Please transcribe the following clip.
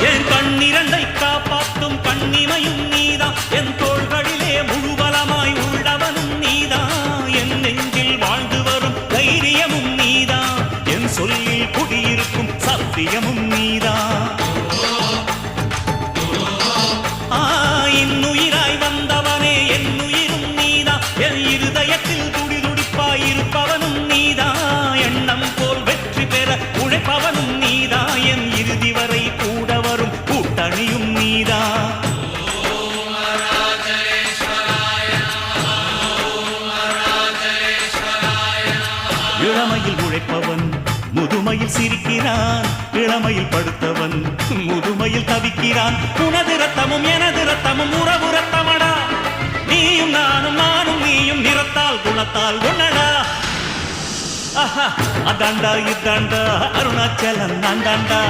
என் கண்ணிரண்டை காப்பாற்றும் கண்ணிமையும் நீதான். என் தோள்களிலே முழுபலமாய் உள்ளவனும் நீதான். என் நெஞ்சில் வாழ்ந்து வரும் தைரியமும் நீதான். என் சொல்லில் குடியிருக்கும் சத்தியமும் நீதான். ஆ, இன்னுயிராய் வந்தவனே என் உயிரும் நீதான். என் இருதயத்தில் துடிதுடிப்பாய் இருப்பவனும் எண்ணம் போல் வெற்றி பெற உழைப்பவனும் நீதா இளமையில் உழைப்பவன் முதுமையில் சிரிக்கிறான். இளமையில் படுத்தவன் முதுமையில் தவிக்கிறான். உனது ரத்தமும் எனது ரத்தமும் உறவு ரத்தமடா நீயும் நானும் நானும் நீயும் நிறத்தால் குணத்தால் உன்னடா அதாண்டா இதாண்டா அருணாச்சலம் நான்தாண்டா.